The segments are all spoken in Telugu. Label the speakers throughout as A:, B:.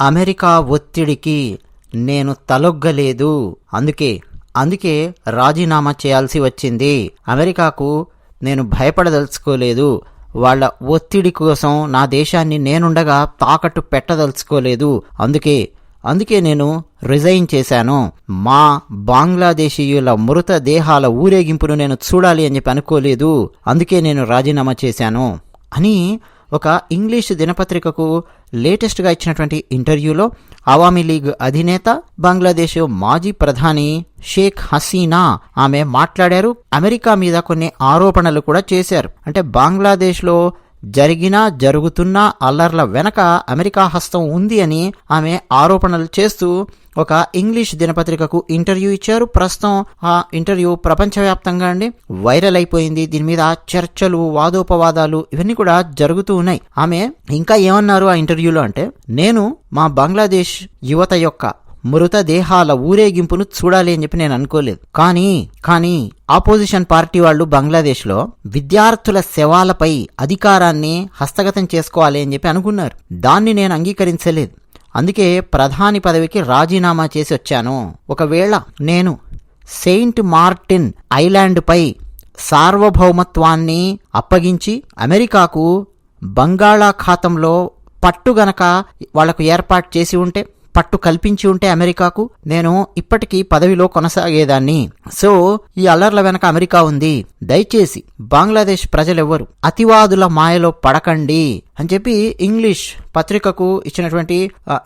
A: అమెరికా ఒత్తిడికి నేను తలొగ్గలేదు. అందుకే అందుకే రాజీనామా చేయాల్సి వచ్చింది. అమెరికాకు నేను భయపడదలుచుకోలేదు. వాళ్ళ ఒత్తిడి కోసం నా దేశాన్ని నేనుండగా తాకట్టు పెట్టదలుచుకోలేదు. అందుకే అందుకే నేను రిజైన్ చేశాను. మా బంగ్లాదేశీయుల మృత దేహాల ఊరేగింపును నేను చూడాలి అని చెప్పి అనుకోలేదు. అందుకే నేను రాజీనామా చేశాను. అని ఒక ఇంగ్లీష్ దినపత్రికకు లేటెస్ట్గా ఇచ్చినటువంటి ఇంటర్వ్యూలో అవామీ లీగ్ అధినేత బంగ్లాదేశ్ మాజీ ప్రధాని షేక్ హసీనా ఆమె మాట్లాడారు. అమెరికా మీద కొన్ని ఆరోపణలు కూడా చేశారు. అంటే బంగ్లాదేశ్లో జరిగిన జరుగుతున్న అల్లర్ల వెనక అమెరికా హస్తం ఉంది అని ఆమె ఆరోపణలు చేస్తూ ఒక ఇంగ్లీష్ దినపత్రికకు ఇంటర్వ్యూ ఇచ్చారు. ప్రస్తుతం ఆ ఇంటర్వ్యూ ప్రపంచవ్యాప్తంగా అండి. వైరల్ అయిపోయింది. దీని మీద చర్చలు వాదోపవాదాలు ఇవన్నీ కూడా జరుగుతూ ఉన్నాయి. ఆమె ఇంకా ఏమన్నారు ఆ ఇంటర్వ్యూలో అంటే నేను మా బంగ్లాదేశ్ యువత యొక్క మృతదేహాల ఊరేగింపును చూడాలి అని చెప్పి నేను అనుకోలేదు. కానీ కానీ ఆపోజిషన్ పార్టీ వాళ్ళు బంగ్లాదేశ్లో విద్యార్థుల శవాలపై అధికారాన్ని హస్తగతం చేసుకోవాలి అని చెప్పి అనుకున్నారు. దాన్ని నేను అంగీకరించలేదు. అందుకే ప్రధాని పదవికి రాజీనామా చేసి వచ్చాను. ఒకవేళ నేను సెయింట్ మార్టిన్ ఐలాండ్పై సార్వభౌమత్వాన్ని అప్పగించి అమెరికాకు బంగాళాఖాతంలో పట్టు గనక వాళ్ళకు ఏర్పాటు చేసి ఉంటే పట్టు కల్పించి ఉంటే అమెరికాకు నేను ఇప్పటికీ పదవిలో కొనసాగేదాన్ని. సో ఈ అల్లర్ల వెనక అమెరికా ఉంది. దయచేసి బంగ్లాదేశ్ ప్రజలెవ్వరు అతివాదుల మాయలో పడకండి అని చెప్పి ఇంగ్లీష్ పత్రికకు ఇచ్చినటువంటి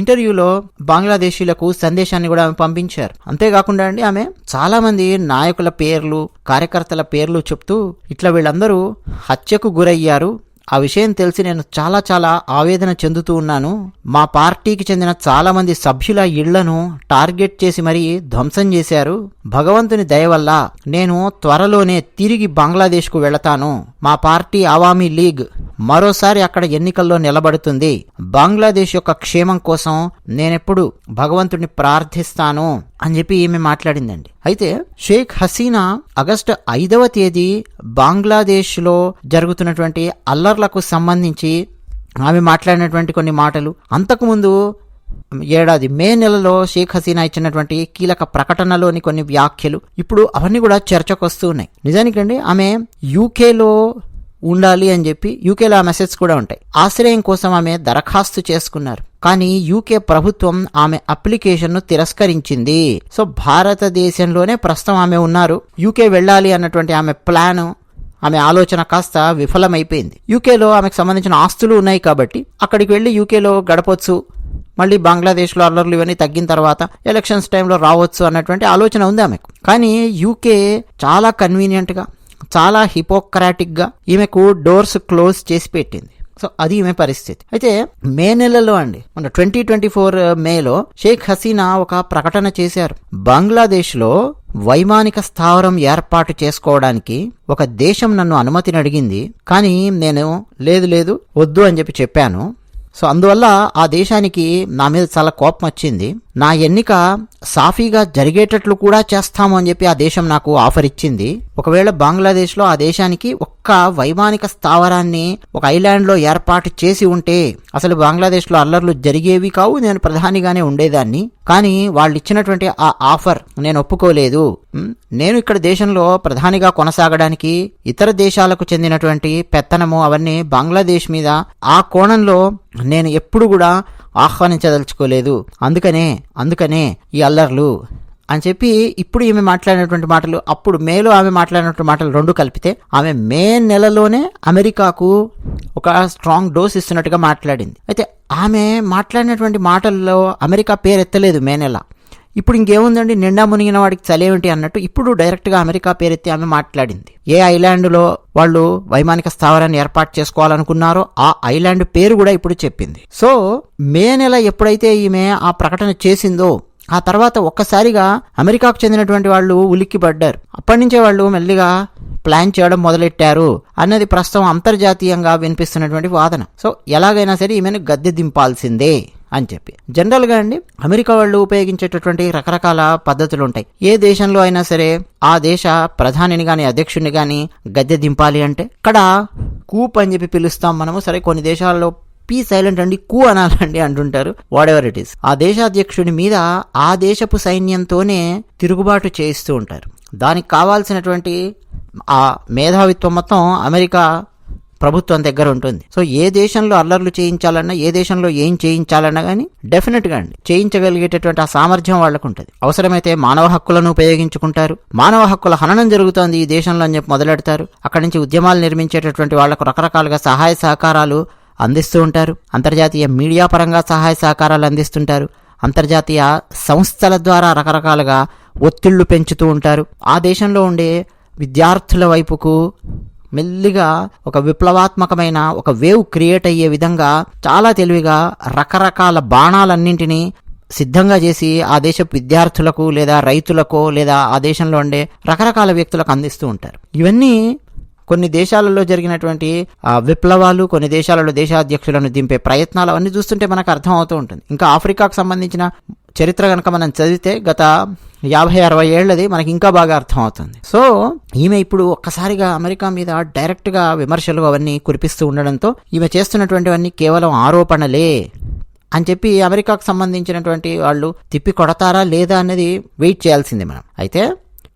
A: ఇంటర్వ్యూలో బంగ్లాదేశీలకు సందేశాన్ని కూడా ఆమె పంపించారు. అంతేకాకుండా అండి ఆమె చాలా మంది నాయకుల పేర్లు కార్యకర్తల పేర్లు చెప్తూ ఇట్లా వీళ్ళందరూ హత్యకు గురయ్యారు. ఆ విషయం తెలిసి నేను చాలా చాలా ఆవేదన చెందుతూ ఉన్నాను. మా పార్టీకి చెందిన చాలామంది సభ్యుల ఇళ్ళను టార్గెట్ చేసి మరీ ధ్వంసం చేశారు. భగవంతుని దయ వల్ల నేను త్వరలోనే తిరిగి బంగ్లాదేశ్కు వెళతాను. మా పార్టీ అవామీ లీగ్ మరోసారి అక్కడ ఎన్నికల్లో నిలబడుతుంది. బంగ్లాదేశ్ యొక్క క్షేమం కోసం నేనెప్పుడు భగవంతుడిని ప్రార్థిస్తాను అని చెప్పి ఈమె మాట్లాడిందండి. అయితే షేక్ హసీనా ఆగస్టు ఐదవ తేదీ బంగ్లాదేశ్లో జరుగుతున్నటువంటి అల్లర్లకు సంబంధించి ఆమె మాట్లాడినటువంటి కొన్ని మాటలు. అంతకుముందు ఏడాది మే నెలలో షేక్ హసీనా ఇచ్చినటువంటి కీలక ప్రకటనలోని కొన్ని వ్యాఖ్యలు. ఇప్పుడు అవన్నీ కూడా చర్చకు వస్తూ ఉన్నాయి నిజానికండి ఆమె యూకేలో ఉండాలి అని చెప్పి యూకేలో ఆ మెసేజ్ కూడా ఉంటాయి. ఆశ్రయం కోసం ఆమె దరఖాస్తు చేసుకున్నారు. కానీ యూకే ప్రభుత్వం ఆమె అప్లికేషన్ను తిరస్కరించింది. సో భారతదేశంలోనే ప్రస్తుతం ఆమె ఉన్నారు. యూకే వెళ్ళాలి అన్నటువంటి ఆమె ప్లాన్ ఆమె ఆలోచన కాస్త విఫలమైపోయింది. యూకేలో ఆమెకు సంబంధించిన ఆస్తులు ఉన్నాయి కాబట్టి అక్కడికి వెళ్ళి యూకేలో గడపొచ్చు. మళ్ళీ బంగ్లాదేశ్లో అల్లర్లు ఇవన్నీ తగ్గిన తర్వాత ఎలక్షన్స్ టైంలో రావచ్చు అన్నటువంటి ఆలోచన ఉంది ఆమెకు. కానీ యూకే చాలా కన్వీనియంట్గా చాలా హిపోక్రాటిక్గా ఈమెకు డోర్స్ క్లోజ్ చేసి పెట్టింది. సో అది ఈమె పరిస్థితి. అయితే మే నెలలో అండి మన ట్వంటీ ట్వంటీ ఫోర్ uh, మేలో షేక్ హసీనా ఒక ప్రకటన చేశారు. బంగ్లాదేశ్లో వైమానిక స్థావరం ఏర్పాటు చేసుకోవడానికి ఒక దేశం నన్ను అనుమతిని అడిగింది. కానీ నేను లేదు లేదు వద్దు అని చెప్పి చెప్పాను. సో అందువల్ల ఆ దేశానికి నా మీద చాలా కోపం వచ్చింది. నా ఎన్నిక సాఫీగా జరిగేటట్లు కూడా చేస్తాము అని చెప్పి ఆ దేశం నాకు ఆఫర్ ఇచ్చింది. ఒకవేళ బంగ్లాదేశ్లో ఆ దేశానికి ఒక్క వైమానిక స్థావరాన్ని ఒక ఐలాండ్లో ఏర్పాటు చేసి ఉంటే అసలు బంగ్లాదేశ్లో అల్లర్లు జరిగేవి కావు నేను ప్రధానిగానే ఉండేదాన్ని. కానీ వాళ్ళు ఇచ్చినటువంటి ఆ ఆఫర్ నేను ఒప్పుకోలేదు. నేను ఇక్కడ దేశంలో ప్రధానిగా కొనసాగడానికి ఇతర దేశాలకు చెందినటువంటి పెత్తనము అవన్నీ బంగ్లాదేశ్ మీద ఆ కోణంలో నేను ఎప్పుడు కూడా ఆహ్వానించదలుచుకోలేదు. అందుకనే అందుకనే ఈ అల్లర్లు అని చెప్పి ఇప్పుడు ఈమె మాట్లాడినటువంటి మాటలు అప్పుడు మేలో ఆమె మాట్లాడినటువంటి మాటలు రెండు కలిపితే ఆమె మే నెలలోనే అమెరికాకు ఒక స్ట్రాంగ్ డోస్ ఇస్తున్నట్టుగా మాట్లాడింది. అయితే ఆమె మాట్లాడినటువంటి మాటల్లో అమెరికా పేరు ఎత్తలేదు మే నెల. ఇప్పుడు ఇంకేముందండి? నిండా మునిగిన వాడికి చలేమిటి అన్నట్టు ఇప్పుడు డైరెక్ట్గా అమెరికా పేరెత్తి ఆమె మాట్లాడింది. ఏ ఐలాండ్లో వాళ్ళు వైమానిక స్థావరాన్ని ఏర్పాటు చేసుకోవాలనుకున్నారో ఆ ఐలాండ్ పేరు కూడా ఇప్పుడు చెప్పింది. సో మే నెల ఎప్పుడైతే ఈమె ఆ ప్రకటన చేసిందో ఆ తర్వాత ఒక్కసారిగా అమెరికాకు చెందినటువంటి వాళ్ళు ఉలిక్కి పడ్డారు అప్పటి నుంచే వాళ్ళు మెల్లిగా ప్లాన్ చేయడం మొదలెట్టారు అన్నది ప్రస్తుతం అంతర్జాతీయంగా వినిపిస్తున్నటువంటి వాదన. సో ఎలాగైనా సరే ఈమెను గద్దె దింపాల్సిందే. అని చెప్పి. జనరల్గా అండి అమెరికా వాళ్ళు ఉపయోగించేటటువంటి రకరకాల పద్ధతులు ఉంటాయి ఏ దేశంలో అయినా సరే ఆ దేశ ప్రధానిని కానీ అధ్యక్షుడిని కానీ గద్దె దింపాలి అంటే ఇక్కడ కూప్ అని చెప్పి పిలుస్తాం మనము. సరే కొన్ని దేశాల్లో పీ సైలెంట్ అండి కూ అనాలండి అంటుంటారు. Whatever it is. ఆ దేశాధ్యక్షుడి మీద ఆ దేశపు సైన్యంతోనే తిరుగుబాటు చేయిస్తూ ఉంటారు. దానికి కావాల్సినటువంటి ఆ మేధావిత్వం మొత్తం అమెరికా ప్రభుత్వం దగ్గర ఉంటుంది. సో ఏ దేశంలో అల్లర్లు చేయించాలన్నా ఏ దేశంలో ఏం చేయించాలన్నా కానీ డెఫినెట్గా అండి. చేయించగలిగేటటువంటి ఆ సామర్థ్యం వాళ్ళకు ఉంటుంది. అవసరమైతే మానవ హక్కులను ఉపయోగించుకుంటారు. మానవ హక్కుల హననం జరుగుతోంది ఈ దేశంలో అని చెప్పి మొదలెడతారు. అక్కడి నుంచి ఉద్యమాలు నిర్మించేటటువంటి వాళ్ళకు రకరకాలుగా సహాయ సహకారాలు అందిస్తూ ఉంటారు. అంతర్జాతీయ మీడియా పరంగా సహాయ సహకారాలు అందిస్తుంటారు. అంతర్జాతీయ సంస్థల ద్వారా రకరకాలుగా ఒత్తిళ్ళు పెంచుతూ ఉంటారు. ఆ దేశంలో ఉండే విద్యార్థుల వైపుకు మెల్లిగా ఒక విప్లవాత్మకమైన ఒక వేవ్ క్రియేట్ అయ్యే విధంగా చాలా తెలివిగా రకరకాల బాణాలన్నింటినీ సిద్ధంగా చేసి ఆ దేశపు విద్యార్థులకు లేదా రైతులకు లేదా ఆ దేశంలో ఉండే రకరకాల వ్యక్తులకు అందిస్తూ ఉంటారు. ఇవన్నీ కొన్ని దేశాలలో జరిగినటువంటి ఆ, విప్లవాలు కొన్ని దేశాలలో దేశాధ్యక్షులను దింపే ప్రయత్నాలు అవన్నీ చూస్తుంటే మనకు అర్థం అవుతూ ఉంటుంది. ఇంకా ఆఫ్రికాకు సంబంధించిన చరిత్ర కనుక మనం చదివితే గత యాభై అరవై ఏళ్ళది మనకి ఇంకా బాగా అర్థమవుతుంది. సో ఈమె ఇప్పుడు ఒక్కసారిగా అమెరికా మీద డైరెక్ట్గా విమర్శలు అవన్నీ కురిపిస్తూ ఉండడంతో ఈమె చేస్తున్నటువంటివన్నీ కేవలం ఆరోపణలే అని చెప్పి అమెరికాకు సంబంధించినటువంటి వాళ్ళు తిప్పి కొడతారా లేదా అనేది వెయిట్ చేయాల్సిందే మనం. అయితే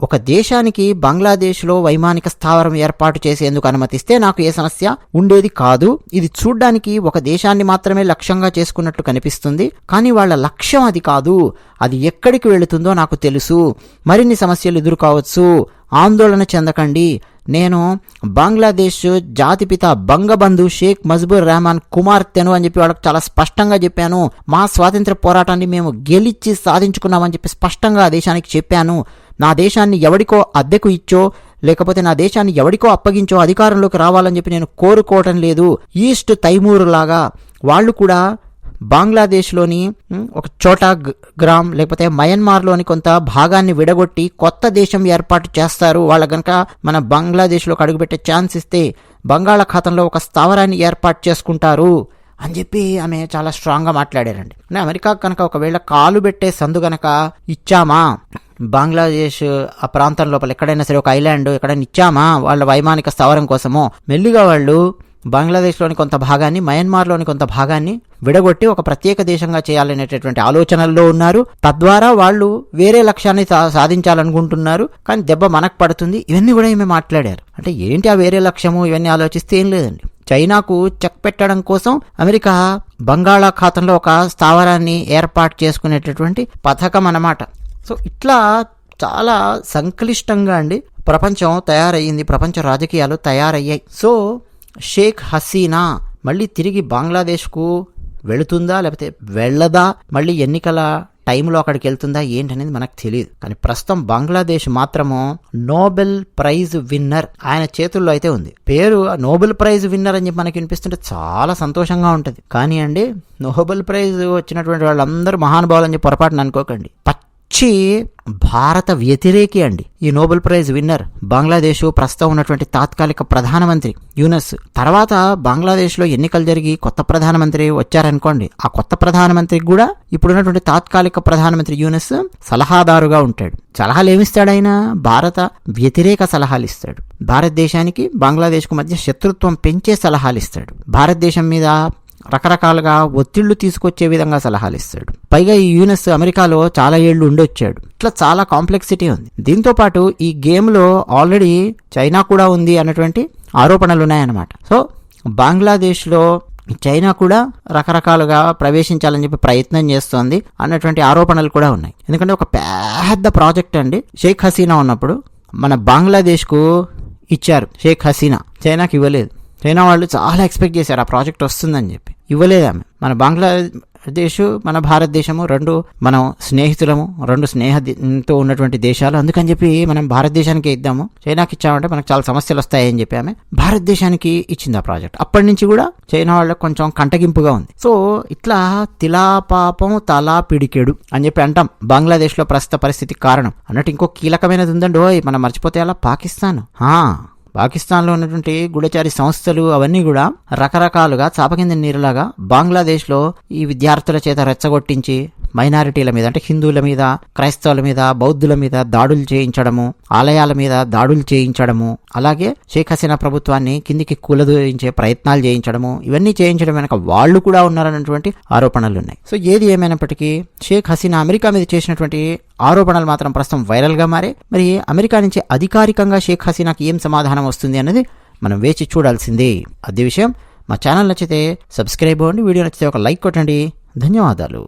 A: ఒక దేశానికి బంగ్లాదేశ్లో వైమానిక స్థావరం ఏర్పాటు చేసేందుకు అనుమతిస్తే నాకు ఏ సమస్య ఉండేది కాదు. ఇది చూడ్డానికి ఒక దేశాన్ని మాత్రమే లక్ష్యంగా చేసుకున్నట్లు కనిపిస్తుంది. కానీ వాళ్ళ లక్ష్యం అది కాదు. అది ఎక్కడికి వెళుతుందో నాకు తెలుసు. మరిన్ని సమస్యలు ఎదుర్కోవచ్చు. ఆందోళన చెందకండి. నేను బంగ్లాదేశ్ జాతిపిత బంగబంధు షేక్ మజ్బూర్ రెహమాన్ కుమార్తెను అని చెప్పి వాళ్ళకి చాలా స్పష్టంగా చెప్పాను. మా స్వాతంత్ర పోరాటాన్ని మేము గెలిచి సాధించుకున్నామని చెప్పి స్పష్టంగా ఆ దేశానికి చెప్పాను. నా దేశాన్ని ఎవడికో అద్దెకు ఇచ్చో లేకపోతే నా దేశాన్ని ఎవడికో అప్పగించో అధికారంలోకి రావాలని చెప్పి నేను కోరుకోవటం లేదు. ఈస్ట్ తైమూరు లాగా వాళ్ళు కూడా బంగ్లాదేశ్లోని ఒక చోటా గ్రామ్ లేకపోతే మయన్మార్లోని కొంత భాగాన్ని విడగొట్టి కొత్త దేశం ఏర్పాటు చేస్తారు. వాళ్ళ కనుక మన బంగ్లాదేశ్లోకి అడుగుపెట్టే ఛాన్స్ ఇస్తే బంగాళాఖాతంలో ఒక స్థావరాన్ని ఏర్పాటు చేసుకుంటారు అని చెప్పి ఆమె చాలా స్ట్రాంగ్గా మాట్లాడారండి. అంటే అమెరికా కనుక ఒకవేళ కాలు పెట్టే సందు గనక ఇచ్చామా? బంగ్లాదేశ్ ఆ ప్రాంతం లోపల ఎక్కడైనా సరే ఒక ఐలాండ్ ఎక్కడైనా ఇచ్చామా? వాళ్ళ వైమానిక స్థావరం కోసమో? మెల్లిగా వాళ్ళు బంగ్లాదేశ్లోని కొంత భాగాన్ని మయన్మార్లోని కొంత భాగాన్ని విడగొట్టి ఒక ప్రత్యేక దేశంగా చేయాలనేటటువంటి ఆలోచనల్లో ఉన్నారు. తద్వారా వాళ్ళు వేరే లక్ష్యాన్ని సా- సాధించాలనుకుంటున్నారు. కానీ దెబ్బ మనకు పడుతుంది. ఇవన్నీ కూడా ఈమె మాట్లాడారు. అంటే ఏంటి ఆ వేరే లక్ష్యము? ఇవన్నీ ఆలోచిస్తే ఏం లేదండి. చైనాకు చెక్ పెట్టడం కోసం అమెరికా బంగాళాఖాతంలో ఒక స్థావరాన్ని ఏర్పాటు చేసుకునేటటువంటి పథకం అన్నమాట. సో ఇట్లా చాలా సంక్లిష్టంగా అండి. ప్రపంచం తయారయ్యింది ప్రపంచ రాజకీయాలు తయారయ్యాయి. సో షేక్ హసీనా మళ్ళీ తిరిగి బంగ్లాదేశ్కు వెళుతుందా లేకపోతే వెళ్ళదా మళ్ళీ ఎన్నికల టైంలో అక్కడికి వెళ్తుందా ఏంటనేది మనకు తెలియదు. కానీ ప్రస్తుతం బంగ్లాదేశ్ మాత్రము నోబెల్ ప్రైజ్ విన్నర్ ఆయన చేతుల్లో అయితే ఉంది. పేరు నోబెల్ ప్రైజ్ విన్నర్ అని చెప్పి మనకి వినిపిస్తుంటే చాలా సంతోషంగా ఉంటుంది. కానీ అండి నోబెల్ ప్రైజ్ వచ్చినటువంటి వాళ్ళందరూ మహానుభావులు అని చెప్పి పొరపాటున అనుకోకండి. వచ్చి భారత వ్యతిరేకి అండి. ఈ నోబెల్ ప్రైజ్ విన్నర్ బంగ్లాదేశ్ ప్రస్తుతం ఉన్నటువంటి తాత్కాలిక ప్రధానమంత్రి యూనస్ తర్వాత బంగ్లాదేశ్లో ఎన్నికలు జరిగి కొత్త ప్రధానమంత్రి వచ్చారనుకోండి ఆ కొత్త ప్రధానమంత్రికి కూడా ఇప్పుడున్నటువంటి తాత్కాలిక ప్రధానమంత్రి యూనస్ సలహాదారుగా ఉంటాడు. సలహాలు ఏమిస్తాడు ఆయన భారత వ్యతిరేక సలహాలు ఇస్తాడు. భారతదేశానికి బంగ్లాదేశ్కు మధ్య శత్రుత్వం పెంచే సలహాలు ఇస్తాడు. భారతదేశం మీద రకరకాలుగా ఒత్తిళ్ళు తీసుకొచ్చే విధంగా సలహాలు ఇస్తాడు పైగా ఈ యూనస్ అమెరికాలో చాలా ఏళ్ళు ఉండొచ్చాడు. ఇట్లా చాలా కాంప్లెక్సిటీ ఉంది. దీంతో పాటు ఈ గేమ్లో ఆల్రెడీ చైనా కూడా ఉంది అన్నటువంటి ఆరోపణలు ఉన్నాయన్నమాట సో బంగ్లాదేశ్లో చైనా కూడా రకరకాలుగా ప్రవేశించాలని చెప్పి ప్రయత్నం చేస్తోంది అన్నటువంటి ఆరోపణలు కూడా ఉన్నాయి. ఎందుకంటే ఒక పెద్ద ప్రాజెక్ట్ అండి. షేక్ హసీనా ఉన్నప్పుడు మన బంగ్లాదేశ్కు ఇచ్చారు. షేక్ హసీనా చైనాకి ఇవ్వలేదు. చైనా వాళ్ళు చాలా ఎక్స్పెక్ట్ చేశారు ఆ ప్రాజెక్ట్ వస్తుందని చెప్పి. ఇవ్వలేదు ఆమె మన బంగ్లాదేశ్ మన భారతదేశము రెండు మనం స్నేహితులము రెండు స్నేహంతో ఉన్నటువంటి దేశాలు. అందుకని చెప్పి మనం భారతదేశానికి ఇద్దాము. చైనాకి ఇచ్చామంటే మనకు చాలా సమస్యలు వస్తాయని చెప్పి ఆమె భారతదేశానికి ఇచ్చింది ఆ ప్రాజెక్ట్. అప్పటి నుంచి కూడా చైనా వాళ్ళకి కొంచెం కంటగింపుగా ఉంది. సో ఇట్లా తిలాపాపం తలా పిడికెడు అని చెప్పి అంటాం. బంగ్లాదేశ్లో ప్రస్తుత పరిస్థితికి కారణం. అన్నట్టు ఇంకో కీలకమైనది ఉందండి. ఓయ్ మనం మర్చిపోతే అలా పాకిస్తాన్. హా, పాకిస్తాన్లో ఉన్నటువంటి గూఢచారి సంస్థలు అవన్నీ కూడా రకరకాలుగా చాపకింద నీరులాగా బంగ్లాదేశ్లో ఈ విద్యార్థుల చేత రెచ్చగొట్టించి మైనారిటీల మీద అంటే హిందువుల మీద క్రైస్తవుల మీద బౌద్ధుల మీద దాడులు చేయించడము ఆలయాల మీద దాడులు చేయించడము అలాగే షేక్ హసీనా ప్రభుత్వాన్ని కిందికి కూలదోయించే ప్రయత్నాలు చేయించడము ఇవన్నీ చేయించడం వెనక వాళ్ళు కూడా ఉన్నారన్నటువంటి ఆరోపణలు ఉన్నాయి సో ఏది ఏమైనప్పటికీ షేక్ హసీనా అమెరికా మీద చేసినటువంటి ఆరోపణలు మాత్రం ప్రస్తుతం వైరల్గా మారే మరి అమెరికా నుంచి అధికారికంగా షేక్ హసీనాకి ఏం సమాధానం వస్తుంది అన్నది మనం వేచి చూడాల్సిందే. అదే విషయం మా ఛానల్ నచ్చితే సబ్స్క్రైబ్ అవ్వండి వీడియో నచ్చితే ఒక లైక్ కొట్టండి. ధన్యవాదాలు.